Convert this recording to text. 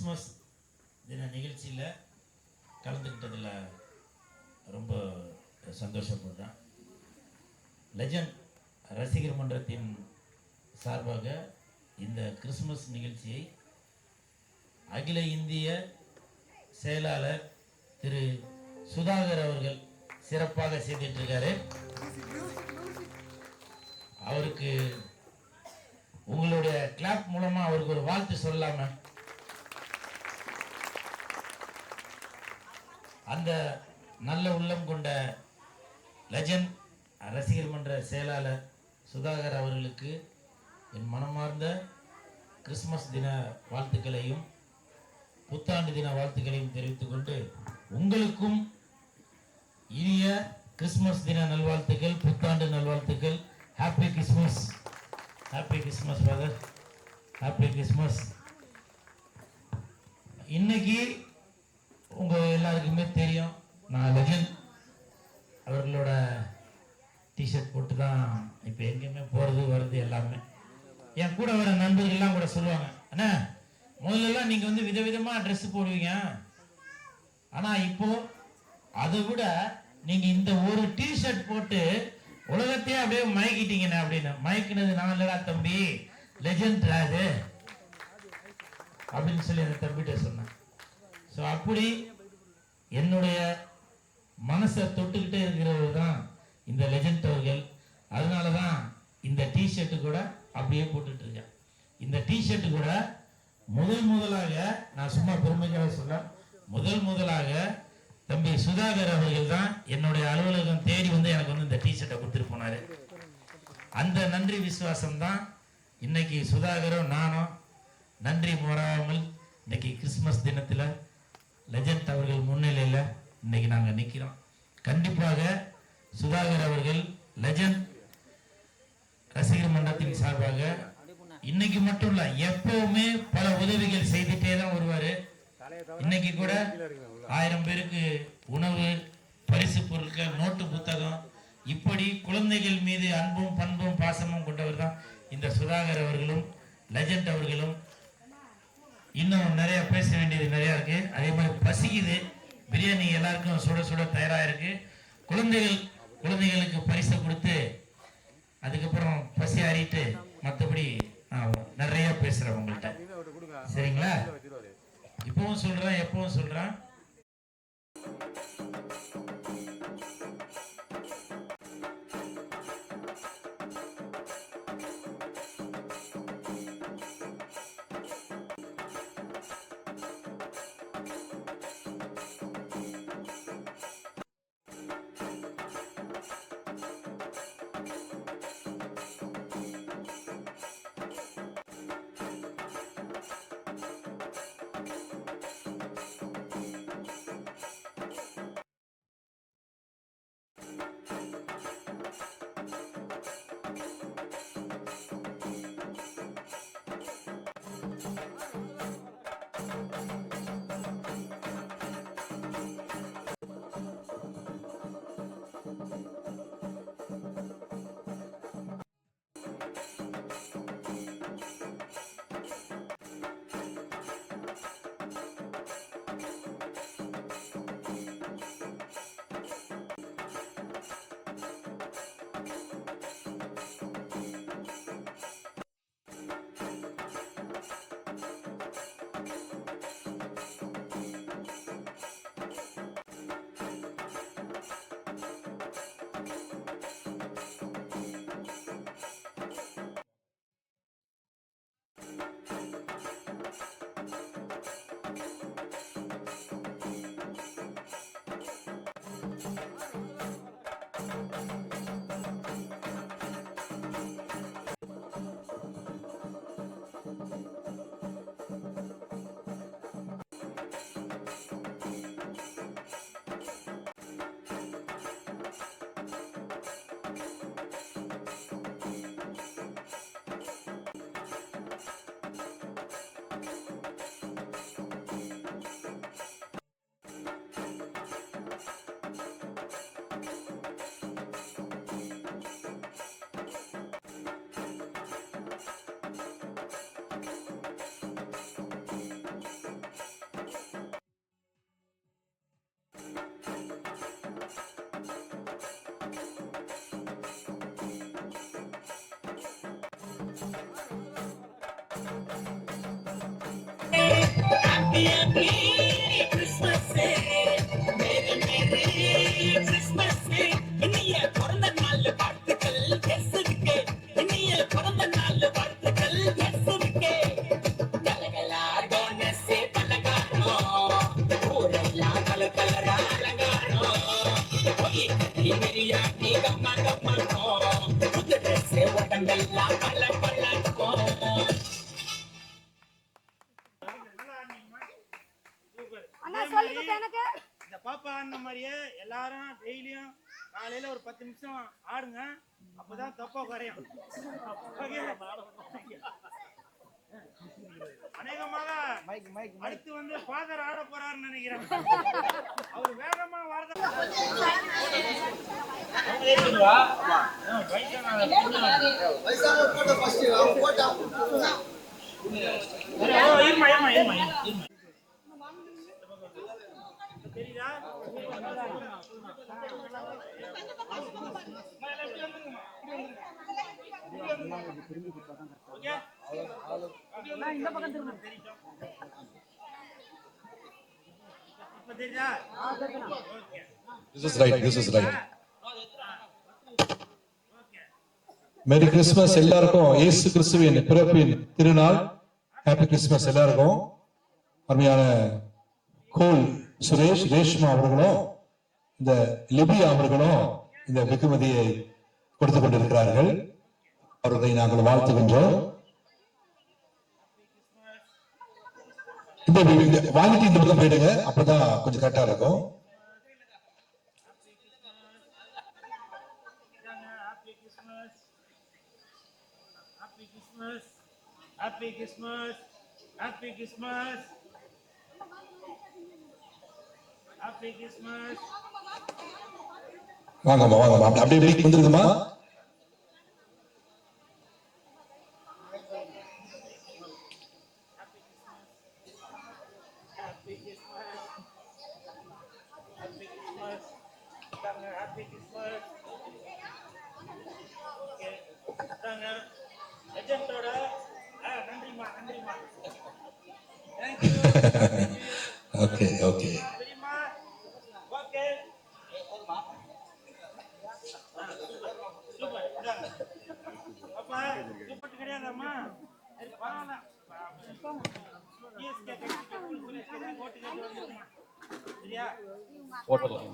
Christmas தின நிகழ்ச்சியில் கலந்துக்கிட்டதில் ரொம்ப சந்தோஷப்படுறேன். லெஜண்ட் ரசிகர் மன்றத்தின் சார்பாக இந்த கிறிஸ்மஸ் நிகழ்ச்சியை அகில இந்திய செயலாளர் திரு சுதாகர் அவர்கள் சிறப்பாக செய்துட்டு அவருக்கு உங்களுடைய கிளாப் மூலமா அவருக்கு ஒரு வாழ்த்து சொல்லாமல் அந்த நல்ல உள்ளம் கொண்ட லஜன் ரசிகர் மன்ற செயலாளர் சுதாகர் அவர்களுக்கு என் மனமார்ந்த கிறிஸ்மஸ் தின வாழ்த்துக்களையும் புத்தாண்டு தின வாழ்த்துக்களையும் தெரிவித்துக் கொண்டு உங்களுக்கும் இனிய கிறிஸ்மஸ் தின நல்வாழ்த்துக்கள் புத்தாண்டு நல்வாழ்த்துக்கள். Happy Christmas happy Christmas father happy Christmas இன்னைக்கு உங்கள் எல்லாருக்குமே தெரியும். நான் லெஜண்ட் அவர்களோட டிஷர்ட் போட்டு தான் இப்போ எங்கேயுமே போகிறது வர்றது எல்லாமே. என் கூட வர நண்பர்கள்லாம் கூட சொல்லுவாங்க அண்ணா முதல்லலாம் நீங்கள் வந்து விதவிதமாக ட்ரெஸ்ஸு போடுவீங்க. ஆனால் இப்போ அதை விட நீங்கள் இந்த ஒரு டிஷர்ட் போட்டு உலகத்தையே அப்படியே மயக்கிட்டீங்கண்ணே அப்படின்னு. மயக்கினது நான் இல்லடா தம்பி. லெஜண்ட் அது அப்படின்னு சொல்லி அந்த தம்பிகிட்ட சொன்னேன். ஸோ அப்படி என்னுடைய மனசை தொட்டுக்கிட்டே இருக்கிறவர் தான் இந்த லெஜண்ட் அவர்கள். அதனால தான் இந்த டிஷர்ட்டு கூட அப்படியே போட்டுட்டு இருக்கேன் இந்த டிஷர்ட்டு கூட முதல் முதலாக நான் சும்மா பெருமைக்காக சொல்ல முதல் முதலாக தம்பி சுதாகர் அவர்கள் தான் என்னுடைய அலுவலகம் தேடி வந்து எனக்கு வந்து இந்த டிஷர்ட்டை கொடுத்துட்டு போனாரு. அந்த நன்றி விசுவாசம் தான் இன்னைக்கு சுதாகரும் நானும் நன்றி மறவாமல் இன்னைக்கு கிறிஸ்மஸ் தினத்தில் லெஜண்ட் அவர்கள் முன்னிலையில் இன்னைக்கு நாங்கள் நிற்கிறோம் கண்டிப்பாக சுதாகர் அவர்கள் லெஜண்ட் ரசிகர் மன்றத்தின் சார்பாக இன்னைக்கு மட்டும் இல்ல எப்பவுமே பல உதவிகள் செய்துட்டே தான் வருவாரு. இன்னைக்கு கூட ஆயிரம் பேருக்கு உணவு பரிசு பொருட்கள் நோட்டு புத்தகம் இப்படி குழந்தைகள் மீது அன்பும் பண்பும் பாசமும் கொண்டவர் தான் இந்த சுதாகர் அவர்களும் லெஜண்ட் அவர்களும். இன்னும் நிறைய பேச வேண்டியது நிறையா இருக்கு. அதே மாதிரி பசிக்குது. பிரியாணி எல்லாருக்கும் சுட சுட தயாராக இருக்கு குழந்தைகள் குழந்தைகளுக்கு பரிசை கொடுத்து அதுக்கப்புறம் பசி அறிட்டு மற்றபடி நிறைய பேசுறேன் உங்கள்கிட்ட சரிங்களா? இப்பவும் சொல்றேன் எப்பவும் சொல்றேன். Hey, hey, hey. எல்லாரும் டெய்லியும் காலையில ஒரு பத்து நிமிஷம் ஆடுங்க. அப்பதான் தொப்பை குறையும்? அநேகமாக அடுத்து வந்து ஃபாதர் ஆட போறாருன்னு நினைக்கிறேன். அவர் வேகமா வரத இருமா இருமா இருமா தெரியுதா This is right, this is right. Merry Christmas எல்லாருக்கும். இயேசு கிறிஸ்துவின் பிறப்பின் திருநாள். ஹாப்பி கிறிஸ்மஸ் எல்லாருக்கும். அருமையான கோல். சுரேஷ் ரேஷ்மா அவர்களும் இந்த லிபியா அவர்களும் இந்த வெகுமதியை கொடுத்து கொண்டிருக்கிறார்கள். அவர்களை நாங்கள் வாழ்த்துகின்றோம். இந்த- வாங்கிட்டு இந்த பக்கம் போயிடுங்க. அப்பதான் கொஞ்சம் கரெக்டா இருக்கும். Happy Christmas. Happy Christmas. Happy Christmas. Happy Christmas. வாங்கம்மா வாங்கம்மா அப்படி- அப்படியே இப்படி வந்துருங்கம்மா Happy Christmas. Happy Christmas. தாங்க Happy Christmas. Okay. போட்டலாம்